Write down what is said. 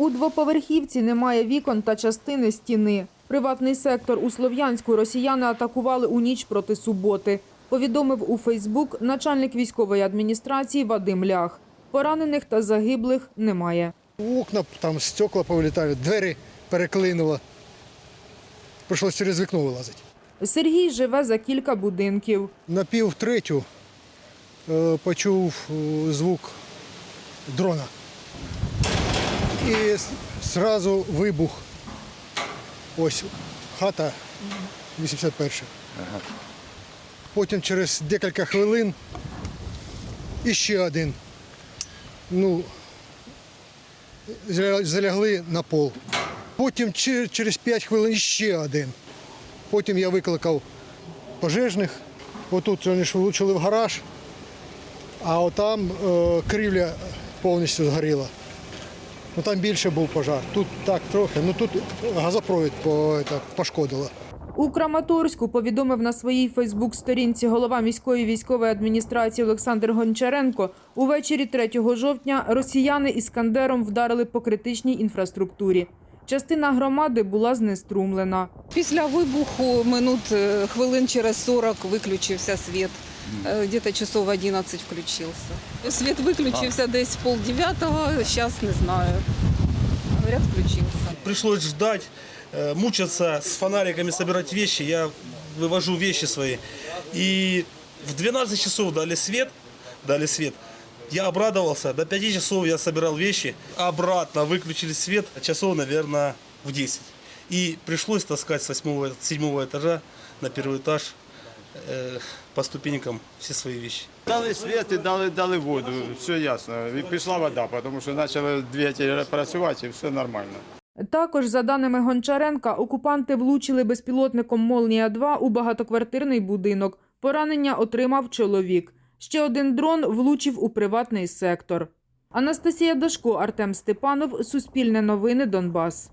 У двоповерхівці немає вікон та частини стіни. Приватний сектор у Слов'янську росіяни атакували у ніч проти суботи. Повідомив у Фейсбук начальник військової адміністрації Вадим Лях. Поранених та загиблих немає. Окна, там стекла повилітали, двері переклинуло. Прийшлося через вікно вилазити. Сергій живе за кілька будинків. На пів третю е, почув е, звук дрона. І зразу вибух. Ось хата 81. Потім через декілька хвилин іще один. Ну, залягли на пол. Потім через 5 хвилин ще один. Потім я викликав пожежних. Отут вони ж влучили в гараж, а отам е, кривля повністю згоріла. Ну, там більше був пожар. Тут так трохи, ну тут газопровід по, это, пошкодило. У Краматорську повідомив на своїй Фейсбук-сторінці голова міської військової адміністрації Олександр Гончаренко. Увечері 3 жовтня росіяни іскандером вдарили по критичній інфраструктурі. Частина громади була знеструмлена. Після вибуху минут е, хвилин через 40 виключився світ. Е, Где-то часов 11 включився. Світ виключився десь в полдев'ятого, зараз не знаю. Говорят, включився. Пришлось ждать, э, мучаться с фонариками, собирать вещи. Я вывожу вещи свои. И в 12 часов дали свет, дали свет. Я обрадовался. До 5 часов я собирал вещи. Обратно выключили свет часов, наверное, в 10. И пришлось таскать с 8 седьмого этажа на первый этаж э, по ступенькам все свои вещи. Дали світ і дали, дали воду, все ясно. І пішла вода, тому що почали двигателі працювати і все нормально. Також, за даними Гончаренка, окупанти влучили безпілотником Молнія-2 у багатоквартирний будинок. Поранення отримав чоловік. Ще один дрон влучив у приватний сектор. Анастасія Дашко, Артем Степанов, Суспільне новини, Донбас.